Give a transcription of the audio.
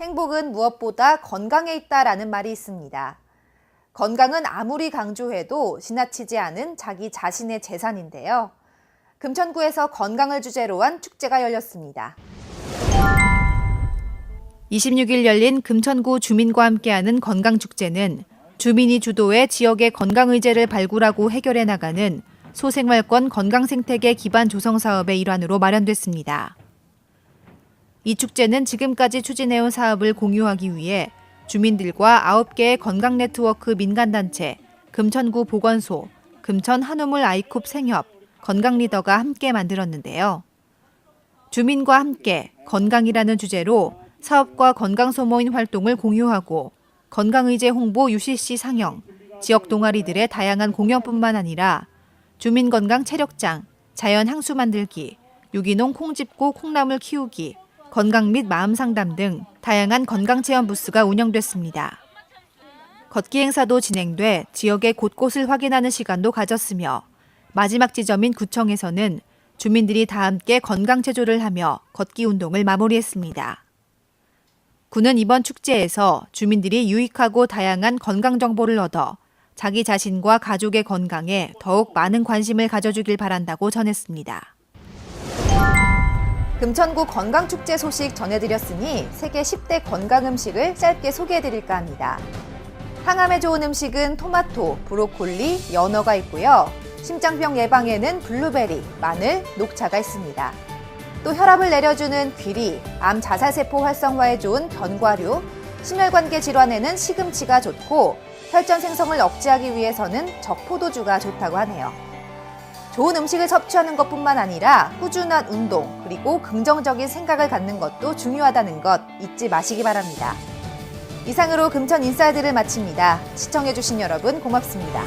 행복은 무엇보다 건강에 있다라는 말이 있습니다. 건강은 아무리 강조해도 지나치지 않은 자기 자신의 재산인데요. 금천구에서 건강을 주제로 한 축제가 열렸습니다. 26일 열린 금천구 주민과 함께하는 건강축제는 주민이 주도해 지역의 건강의제를 발굴하고 해결해 나가는 소생활권 건강생태계 기반 조성 사업의 일환으로 마련됐습니다. 이 축제는 지금까지 추진해온 사업을 공유하기 위해 주민들과 9개의 건강 네트워크 민간단체, 금천구 보건소, 금천 한우물 아이쿱 생협, 건강 리더가 함께 만들었는데요. 주민과 함께 건강이라는 주제로 사업과 건강 소모인 활동을 공유하고 건강의제 홍보 UCC 상영, 지역 동아리들의 다양한 공연뿐만 아니라 주민 건강 체력장, 자연 향수 만들기, 유기농 콩집고 콩나물 키우기, 건강 및 마음 상담 등 다양한 건강 체험 부스가 운영됐습니다. 걷기 행사도 진행돼 지역의 곳곳을 확인하는 시간도 가졌으며 마지막 지점인 구청에서는 주민들이 다 함께 건강 체조를 하며 걷기 운동을 마무리했습니다. 구는 이번 축제에서 주민들이 유익하고 다양한 건강 정보를 얻어 자기 자신과 가족의 건강에 더욱 많은 관심을 가져주길 바란다고 전했습니다. 금천구 건강축제 소식 전해드렸으니 세계 10대 건강 음식을 짧게 소개해드릴까 합니다. 항암에 좋은 음식은 토마토, 브로콜리, 연어가 있고요. 심장병 예방에는 블루베리, 마늘, 녹차가 있습니다. 또 혈압을 내려주는 귀리, 암 자살세포 활성화에 좋은 견과류, 심혈관계 질환에는 시금치가 좋고 혈전 생성을 억제하기 위해서는 적포도주가 좋다고 하네요. 좋은 음식을 섭취하는 것뿐만 아니라 꾸준한 운동 그리고 긍정적인 생각을 갖는 것도 중요하다는 것 잊지 마시기 바랍니다. 이상으로 금천 인사이드를 마칩니다. 시청해주신 여러분 고맙습니다.